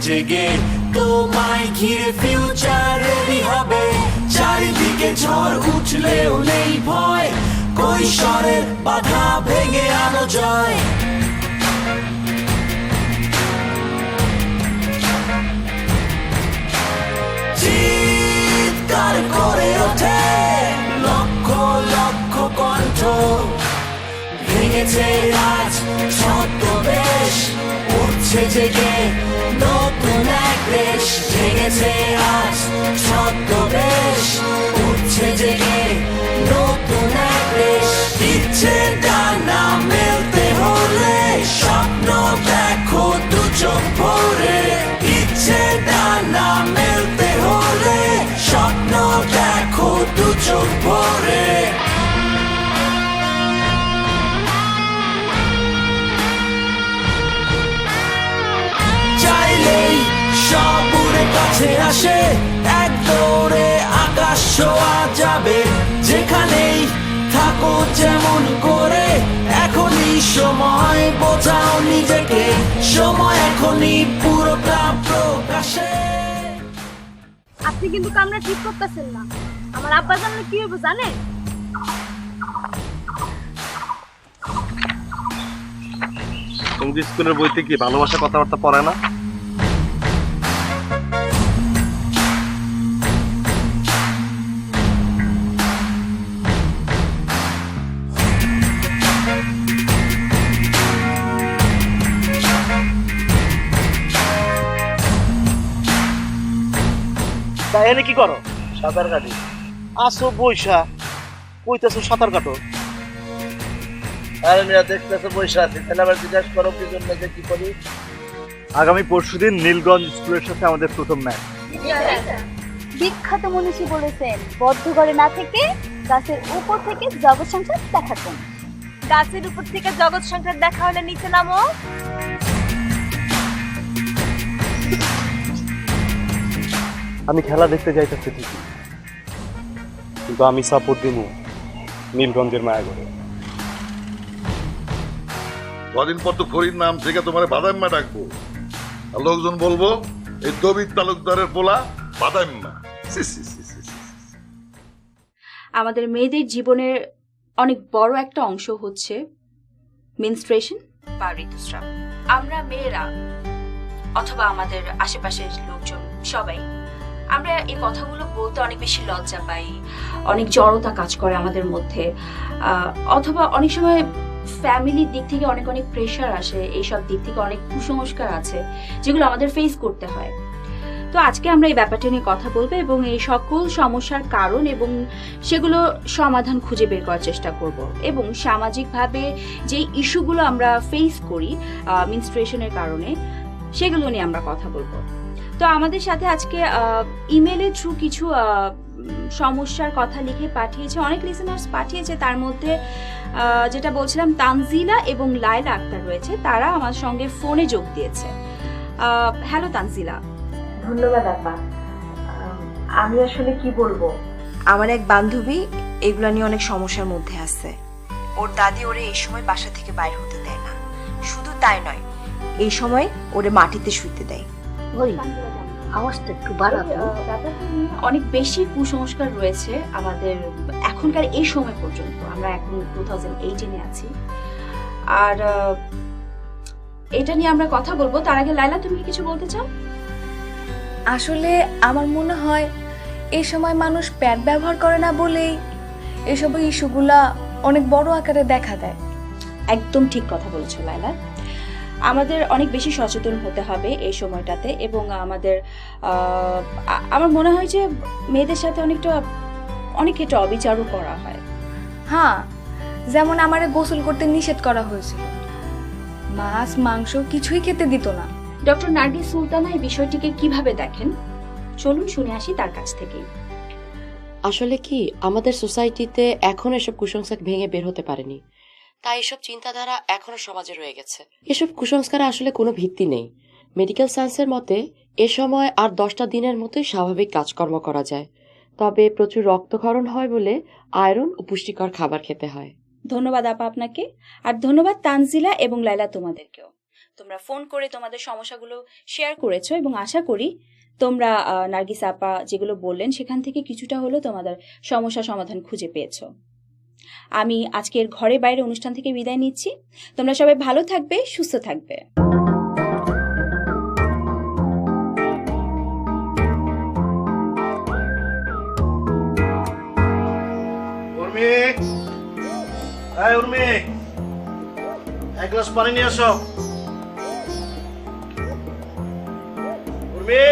জেগে। তোমায় ঘিরে ফিউচার রেডি হবে। চারিদিকে ঝড় উঠলেও নেই ভয়। কৈশোরের বাধা ভেঙে আনো জয়। চিৎকার করে ওঠে লক্ষ লক্ষ কণ্ঠ। ভেঙেছে আজ ছদ্মবেশ, উঠছে জেগে দেশ ভেঙেছে আজ, ছদ্মবেশ উঠছে জেগে নতুন এক দেশ। ইচ্ছে ডানা মেলতে হলে, স্বপ্ন দেখো দু চোখ ভরে। ইচ্ছে ডানা মেলতে হলে, স্বপ্ন দেখো দু চোখ কাছে আসে এক দৌড়ে আকাশ ছোঁয়া যাবে। যেখানেই থাকো যেমন করে এখনই সময় বোঝাও নিজেকে। সময় এখনই পুরোটা প্রকাশে। আপনি কিন্তু কামরা ঠিক করতেছেন না। আমার আব্বা জানলে কি হবে জানেন? সংগীত স্কুলের বইতে কি ভালোবাসা কথাবার্তা পড়ে না? এনে কি করো? সাঁতার কাটি। আসো বৈশা কইতেছো সাঁতার কাটো। আরে মেয়া দেখতেছে বসে আছি। তাহলে আবার জিজ্ঞাসা করো কি জন্য যে কি করি? আগামী পরশুদিন নীলগঞ্জ স্কুলের সাথে আমাদের প্রথম ম্যাচ। বিখ্যাত মনীষী বলেছেন বদ্ধ ঘরে না থেকে গাছের উপর থেকে জগৎ সংসার দেখা কোন গাছের উপর থেকে জগৎ সংসার দেখা হলে নিচে নামো। আমি খেলা দেখতে যাইতেছি ঠিকই। কিন্তু আমি সাপোর্ট দিব নীলগঞ্জের মায়াগড়ে কদিন পর তো ফরিদ নাম থেকে তোমার বাদাম্মা ডাকবো। আর লোকজন বলব এই দবির তালুকদারের পোলা বাদাম্মা। সি, সি, সি, সি, সি। আমাদের মেয়েদের জীবনের অনেক বড় একটা অংশ হচ্ছে মেনস্ট্রেশন বা ঋতুস্রাব। আমরা মেয়েরা অথবা আমাদের আশেপাশের লোকজন সবাই আমরা এই কথাগুলো বলতে অনেক বেশি লজ্জা পাই। অনেক জড়তা কাজ করে আমাদের মধ্যে। অথবা অনেক সময় ফ্যামিলির দিক থেকে অনেক অনেক প্রেশার আসে, এইসব দিক থেকে অনেক কুসংস্কার আছে, যেগুলো আমাদের ফেস করতে হয়। তো আজকে আমরা এই ব্যাপারটা নিয়ে কথা বলব এবং এই সকল সমস্যার কারণ এবং সেগুলো সমাধান খুঁজে বের করার চেষ্টা করব এবং সামাজিকভাবে যে ইস্যুগুলো আমরা ফেস করি মিনস্ট্রেশনের কারণে, সেগুলো নিয়ে আমরা কথা বলব। তো আমাদের সাথে আজকে ইমেলের থ্রু কিছু সমস্যার কথা লিখে পাঠিয়েছে, অনেক লিসেনার্স পাঠিয়েছে। তার মধ্যে যেটা বলছিলাম, তানজিলা এবং লায়লা আক্তার রয়েছে। তারা আমার সঙ্গে ফোনে যোগ দিয়েছে। হ্যালো তানজিলা। ধন্যবাদ, আপা। আমি আসলে কি বলব? আমার এক বান্ধবী এগুলো নিয়ে অনেক সমস্যার মধ্যে আছে। ওর দাদি ওরে এই সময় বাসা থেকে বাইরে হতে দেয় না। শুধু তাই নয়, এই সময় ওরে মাটিতে শুইতে দেয়। আওয়াজটা একটু অনেক বেশি কুসংস্কার রয়েছে আমাদের এখনকার এই সময় পর্যন্ত। আমরা এখন টু থাউজেন্ড এইটিনে আছি। আর এটা নিয়ে আমরা কথা বলব। তার আগে লাইলা তুমি কি কিছু বলতে চাও? আসলে আমার মনে হয় এই সময় মানুষ প্যাড ব্যবহার করে না বলেই এসব ইস্যুগুলা অনেক বড় আকারে দেখা দেয়। একদম ঠিক কথা বলেছ লাইলা আমাদের অনেক বেশি সচেতন হতে হবে এই সময়টাতে এবং আমাদের আমার মনে হয় যে মেয়েদের সাথে অনেকটা অনেক ক্ষেত্রে অবিচারও করা হয়। হ্যাঁ যেমন আমারে গোসল করতে নিষেধ করা হয়েছিল। মাছ মাংস কিছুই খেতে দিত না। ডক্টর নার্গিস সুলতানা এই বিষয়টিকে কীভাবে দেখেন? চলুন শুনে আসি তার কাছ থেকেই। আসলে কি আমাদের সোসাইটিতে এখন এসব কুসংস্কার ভেঙে বের হতে পারেনি। তাই এসব চিন্তাধারা এখনও সমাজে রয়ে গেছে। এসব কুসংস্কারে আসলে কোনো ভিত্তি নেই। মেডিকেল সায়েন্সের মতে এ সময় আর দশটা দিনের মতোই স্বাভাবিক কাজকর্ম করা যায়। তবে প্রচুর রক্তক্ষরণ হয় বলে আয়রন ও পুষ্টিকর খাবার খেতে হয়। ধন্যবাদ আপা আপনাকে। আর ধন্যবাদ তানজিলা এবং লাইলা তোমাদেরকেও। তোমরা ফোন করে তোমাদের সমস্যাগুলো শেয়ার করেছ এবং আশা করি তোমরা আহ, নার্গিস আপা যেগুলো বললেন সেখান থেকে কিছুটা হলেও তোমাদের সমস্যা সমাধান খুঁজে পেয়েছ। আমি আজকের ঘরে বাইরে অনুষ্ঠান থেকে বিদায় নিচ্ছি। তোমরা সবাই ভালো থাকবে, সুস্থ থাকবে। এক গ্লাস পানি নিয়ে আসো। উর্মি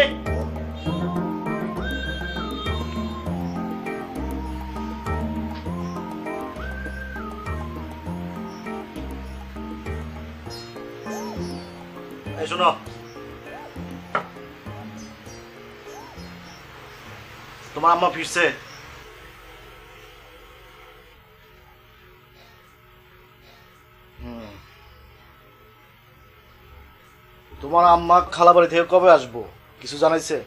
তোমার আম্মা ফিরছে। তোমার আম্মা খালাবাড়ি থেকে কবে আসব? কিছু জানাইছে?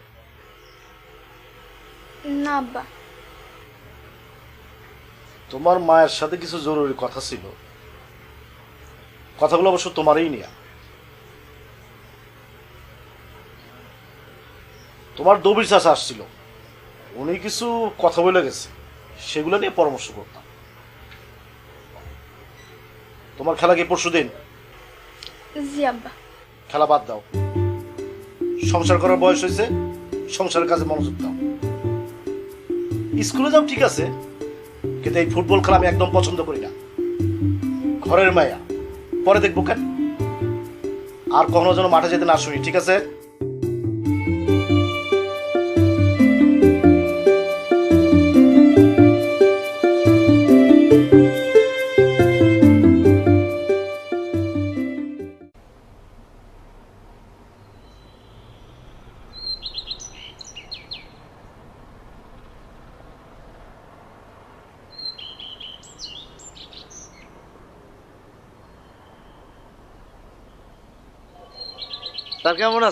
না আব্বা। তোমার মায়ের সাথে কিছু জরুরি কথা ছিল। কথাগুলো অবশ্য তোমারই নিয়ে। তোমার দবির চাষা আসছিল। উনি কিছু কথা বলে গেছে সেগুলো নিয়ে পরামর্শ করতাম। তোমার খেলা কি পরশু দিন? জি আব্বা। খেলা বাদ দাও। সংসার করার বয়স হয়েছে সংসারের কাজে মনোযোগ দাও। স্কুলে যাও ঠিক আছে কিন্তু এই ফুটবল খেলা আমি একদম পছন্দ করি না। ঘরের মায়া। পরে দেখব কেন? আর কখনো যেন মাঠে যেতে না শুনি ঠিক আছে?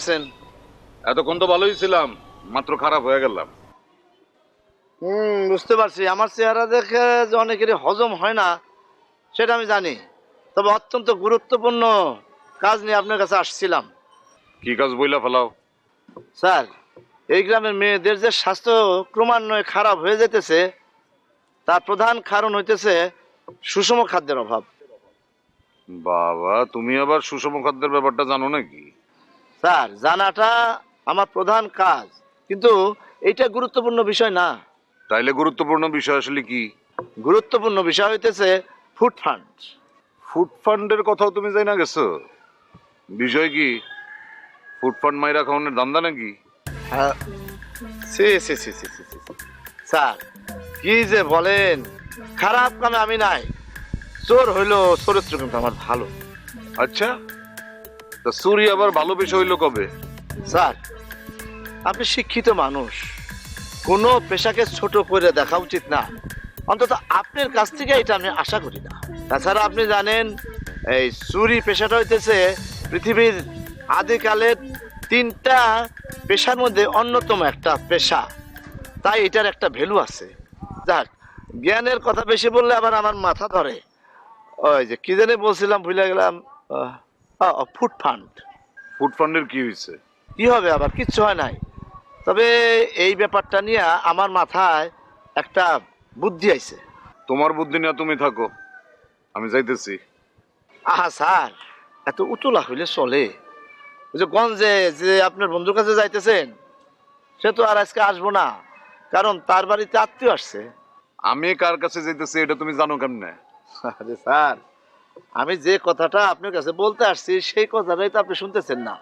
আছেন? এতক্ষণ তো ভালোই ছিলাম মাত্র খারাপ হয়ে গেলাম। হুম বুঝতে পারছি। আমার চেহারা দেখে যে অনেকেরই হজম হয় না সেটা আমি জানি। তবে অত্যন্ত গুরুত্বপূর্ণ কাজ নিয়ে আপনার কাছে আসছিলাম। কি কাজ বইলা ফেলাও? স্যার এই গ্রামের মেয়েদের যে স্বাস্থ্য ক্রমান্বয়ে খারাপ হয়ে যেতেছে তার প্রধান কারণ হইতেছে সুষম খাদ্যের অভাব। বাবা তুমি আবার সুষম খাদ্যের ব্যাপারটা জানো নাকি? স্যার জানাটা আমার প্রধান কাজ। কিন্তু এটা গুরুত্বপূর্ণ বিষয় না। তাইলে গুরুত্বপূর্ণ বিষয় আসলে কি? গুরুত্বপূর্ণ বিষয় হইতেছে ফুড ফান্ড। ফুড ফান্ডের কথাও তুমি যাই না গেছো? বিষয় কি? ফুড ফান্ড মাইরা খাওয়ানোর দান্দা নাকি? হ্যাঁ। সি সি সি সি সি সি। স্যার কি যে বলেন? খারাপ কামে আমি নাই। চোর হইল চরিত্র কিন্তু আমার ভালো। আচ্ছা তা সুরি আবার ভালো বিষয় হইল কবে? স্যার, আপনি শিক্ষিত মানুষ। কোনো পেশাকে ছোট করে দেখা উচিত না। অন্তত আপনার কাছ থেকে এটা আমি আশা করি না। তাছাড়া আপনি জানেন, এই চুরি পেশাটা হইতেছে পৃথিবীর আদিকালের তিনটা পেশার মধ্যে অন্যতম একটা পেশা। তাই এটার একটা ভ্যালু আছে। যাক, জ্ঞানের কথা বেশি বললে আবার আমার মাথা ধরে। ওই যে কি জানি বলছিলাম, ভুলে গেলাম। ফুড ফান্ড ফুড ফান্ডের কি হয়েছে কি হবে আবার? কিচ্ছু হয় নাই। তবে এই ব্যাপারটা নিয়ে আমার মাথায় একটা বুদ্ধি আইছে। তোমার বুদ্ধি নিয়ে তুমি থাকো। আমি যাইতেছি। আহা স্যার এত উতলা হইলে চলে। ওই যে গঞ্জে যে আপনার বন্ধুর কাছে যাইতেছেন সে তো আর আজকে আসব না কারণ তার বাড়িতে আত্মীয় আসছে। আমি কার কাছে যাইতেছি এটা তুমি জানো কেমনে? আরে স্যার আমি যে কথাটা আপনার কাছে বলতে আসছি, সেই কথাটাই তো আপনি শুনতেছেন না।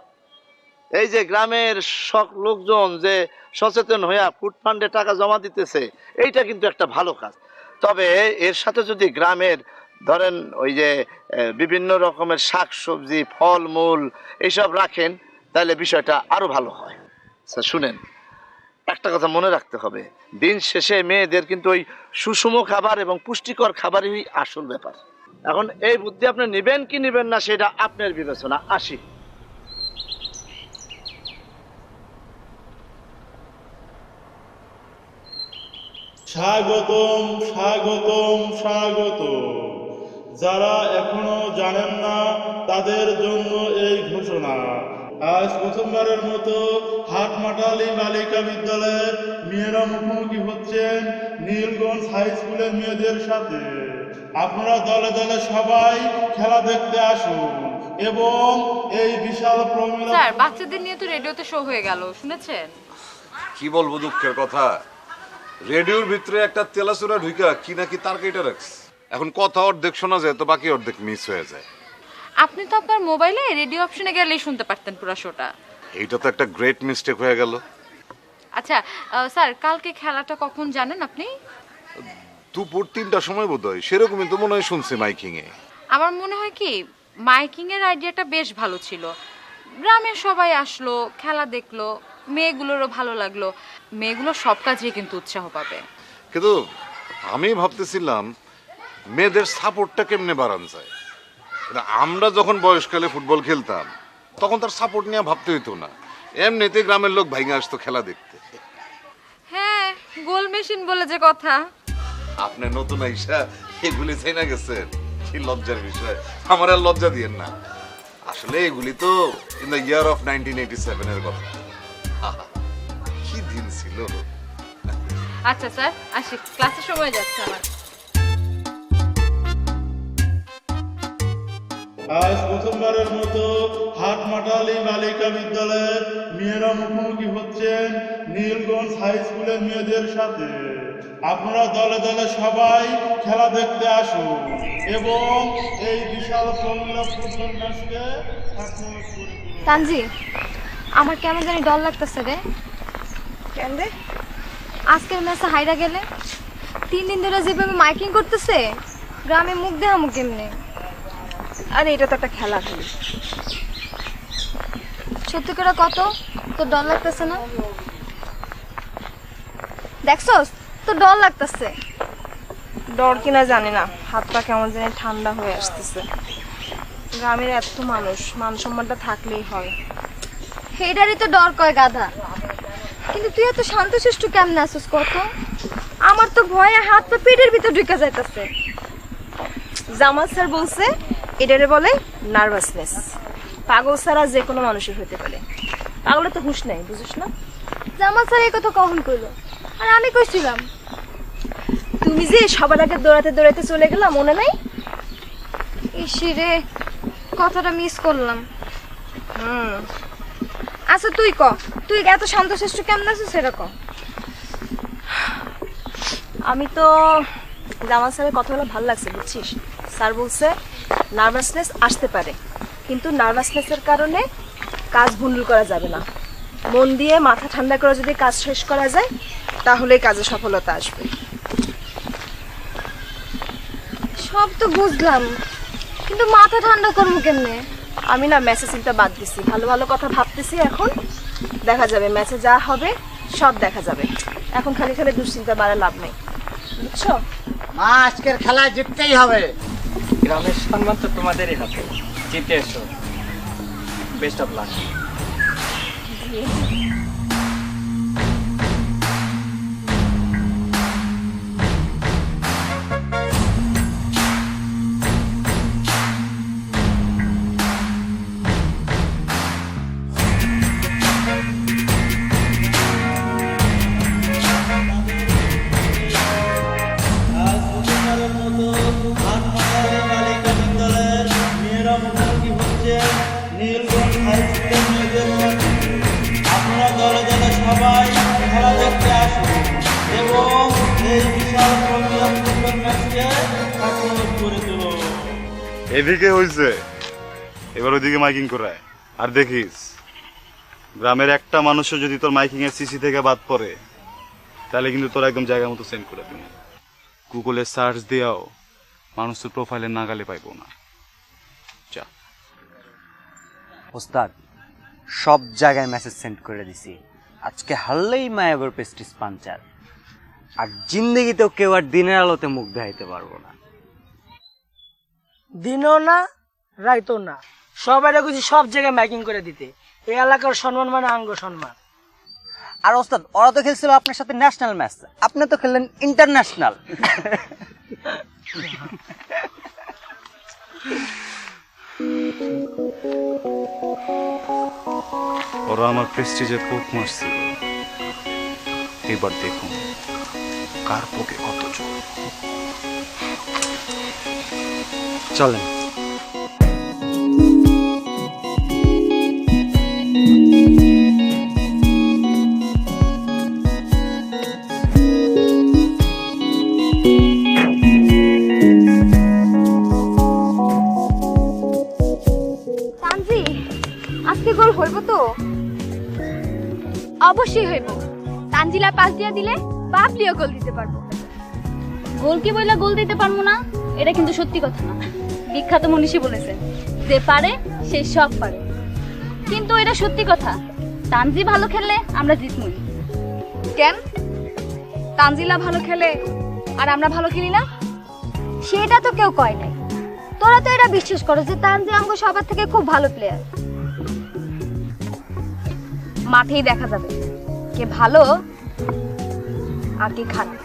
এই যে গ্রামের সব লোকজন যে সচেতন হইয়া ফুড ফান্ডে টাকা জমা দিতেছে, এইটা কিন্তু একটা ভালো কাজ। তবে এর সাথে যদি গ্রামের ধরেন ওই যে বিভিন্ন রকমের শাক সবজি ফল মূল এইসব রাখেন, তাহলে বিষয়টা আরও ভালো হয়। স্যার, শুনেন, একটা কথা মনে রাখতে হবে। দিন শেষে মেয়েদের কিন্তু ওই সুষম খাবার এবং পুষ্টিকর খাবারই আসল ব্যাপার। এখন এই বুদ্ধি আপনি নেবেন কি নেবেন না, সেটা আপনার বিবেচনা। আসি। স্বাগতম স্বাগতম স্বাগত যারা এখনও জানেন না তাদের জন্য এই ঘোষণা। আজ প্রথমবারের মতো হাটমাটালি বালিকা বিদ্যালয়ে মেয়েরা মুখোমুখি হচ্ছেন নীলগঞ্জ হাই স্কুলের মেয়েদের সাথে। আপনারা দলে দলে সবাই খেলা দেখতে আসুন এবং এই বিশাল প্রমিলা স্যার বাচ্চাদের নিয়ে তো রেডিওতে শো হয়ে গেল শুনেছেন? কি বলব দুঃখের কথা? রেডিওর ভিতরে একটা তেলাচুরা ঢুকা কি নাকি তার কেটে রাখছে। এখন কথা অর্ধেক শোনা যায় তো বাকি অর্ধেক মিস হয়ে যায়। আপনি তো আপনার মোবাইলে রেডিও অপশনে গেলেই শুনতে পারতেন পুরো শোটা এইটা তো একটা গ্রেট মিস্টেক হয়ে গেল। আচ্ছা আহ, স্যার কালকে খেলাটা কখন জানেন আপনি? দুপুর তিনটার সময় বোধ হয় সেরকমই তো মনে হয় শুনছি মাইকিং এ আমার মনে হয় কি মাইকিং এর আইডিয়াটা বেশ ভালো ছিল। গ্রামের সবাই আসলো খেলা দেখল মেয়েগুলোরও ভালো লাগল। মেয়েগুলো সব কাজে কিন্তু উৎসাহ পাবে। কিন্তু আমি ভাবতেছিলাম মেয়েদের সাপোর্টটা কেমনে বাড়ানো যায়? কিন্তু আমরা যখন বয়সকালে ফুটবল খেলতাম তখন তার সাপোর্ট নিয়ে ভাবতে হইতো না। এমনিতে গ্রামের লোক ভাইঙে আসতো খেলা দেখতে। হ্যাঁ গোল মেশিন বলে যে কথা। আপনি নতুন আইসা এগুলি চাই না গেছেন। কি লজ্জার বিষয়। আমার আর লজ্জা দিয়েন না। আসলে এগুলি তো in the year of nineteen eighty সেভেনের কথা। কি দিন ছিল আচ্ছা স্যার আসি। ক্লাসের সময় যাচ্ছে আমার। আজ প্রথমবারের মতো হাটমাটালি বালিকা বিদ্যালয়ে মেয়েরা মুখোমুখি হচ্ছেন নীলগঞ্জ হাই স্কুলের মেয়েদের সাথে। আপনারা দলে দলে সবাই খেলা দেখতে আসুন এবং এই বিশাল তুলুন। তানজি আমার কেমন জানি ডর লাগতেছে রে। কেন রে? আজকের ম্যাচে হাইরা গেলে তিন দিন ধরে যেভাবে মাইকিং করতেছে গ্রামে মুখ দেখামু কেমনে? আরে এটা তো একটা খেলা খেলি। সত্যি করে কত? তোর ডর লাগতেছে না? দেখছস? তোর ডর লাগতেছে। ডর কিনা জানি না। হাত পা কেমন জানি ঠান্ডা হয়ে আসতেছে। গ্রামের এত মানুষ মান সম্মানটা থাকলেই হয়। হেডারই তো ডর কয় গাধা। কিন্তু তুই এত শান্তশিষ্ট কেমনে আসিস কত? আমার তো ভয়ে হাত পা পেটের ভিতর ঢুকে যাইতেছে। জামাল স্যার বলছে এটারে বলে নার্ভাসনেস। পাগল ছাড়া যে কোনো মানুষের হতে পারে। পাগলে তো হুশ নাই বুঝিস না? জামাল স্যার এই কথা কখন কইলো? আর আমি কইছিলাম তুমি যে সবার আগে দৌড়াতে দৌড়াতে চলে গেলাম মনে নাই? ইসি রে, কথাটা মিস করলাম। হুম। আচ্ছা তুই ক। তুই এত শান্তশিষ্ট কেমন আছিস সেটা ক। আমি তো জামাল স্যারের কথাগুলো ভালো লাগছে, বুঝছিস? স্যার বলছে নার্ভাসনেস আসতে পারে, কিন্তু নার্ভাসনেসের কারণে কাজ ভুন্ডুল করা যাবে না। মন দিয়ে মাথা ঠান্ডা করে যদি কাজ শেষ করা যায় তাহলেই কাজে সফলতা আসবে। সব তো বুঝলাম কিন্তু মাথা ঠান্ডা করব কেমনে? আমি না ম্যাচে চিন্তা বাদ দিছি ভালো ভালো কথা ভাবতেছি এখন। দেখা যাবে ম্যাচে যা হবে সব দেখা যাবে। এখন খালি খালি দুশ্চিন্তা বাড়া লাভ নেই। বুঝছ? মা আজকের খেলা জিততেই হবে। গ্রামের সম্মান তো তোমাদেরই হাতে। জিতে এসো। বেস্ট অফ লাক এদিকে হয়েছে এবার ওইদিকে মাইকিং করায়। আর দেখিস, গ্রামের একটা মানুষও যদি তোর মাইকিং এর সিসি থেকে বাদ পড়ে, তাহলে কিন্তু তোর একদম জায়গা মতো সেন্ড করে দিবি। গুগলে সার্চ দিয়াও মানুষ তোর প্রোফাইলে নাগালে পাইবো না। যা। ওস্তাদ, সব জায়গায় মেসেজ সেন্ড করে দিছি। আজকে হারলেই মায়াগর পেস্টিস পাঞ্চার। আর জিন্দগিতেও কেউ আর দিনের আলোতে মুখ দেখাইতে পারব না। দিনও না রাইতো না। সবাই কিছু সব জায়গায় মাইকিং করে দিতে। এই এলাকার সম্মান মানে আঙ্গ সম্মান। আর ওস্তাদ ওরা তো খেলছিল আপনার সাথে ন্যাশনাল ম্যাচ আপনি তো খেললেন ইন্টারন্যাশনাল ওরা আমার প্রেস্টিজে পোক মারছিল। এবার দেখুন কার পোকে কত জোর। চলেন। তানজি আজকে গোল হইব তো? অবশ্যই হইব। তানজিলা পাস দিয়া দিলে বাবলিও গোল দিতে পারব। গোল কি বইলা গোল দিতে পারব না? এটা কিন্তু সত্যি কথা না। বিখ্যাত মনীষী বলেছেন যে পারে সে সব পারে। কিন্তু এটা সত্যি কথা তানজি ভালো খেললে আমরা জিতমই কেন? তানজিলা ভালো খেলে আর আমরা ভালো খেলি না? সেটা তো কেউ কয় নাই। তোরা তো এটা বিশ্বাস করো যে তানজি অঙ্গ সবার থেকে খুব ভালো প্লেয়ার মাঠেই দেখা যাবে কে ভালো আর কে খারাপ।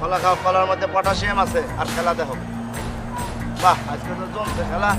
কলা খাও কলার মধ্যে পটাশিয়াম আছে আর খেলা দেখো। বাহ আজকে তো জমছে খেলা।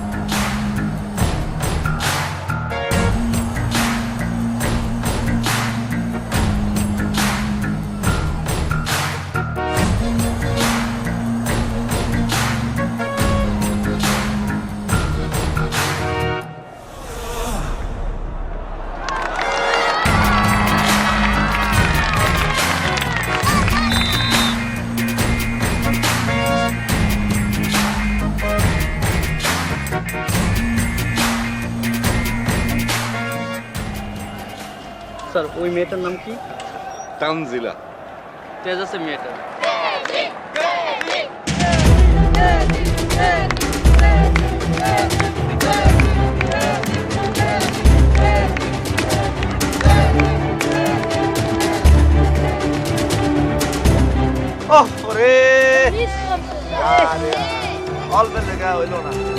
স্যার ওই মেয়েটার নাম কি? তানজিলা। তেজ আছে মেয়েটা। ওহ ওরে। অল্পের জায়গা হইল না।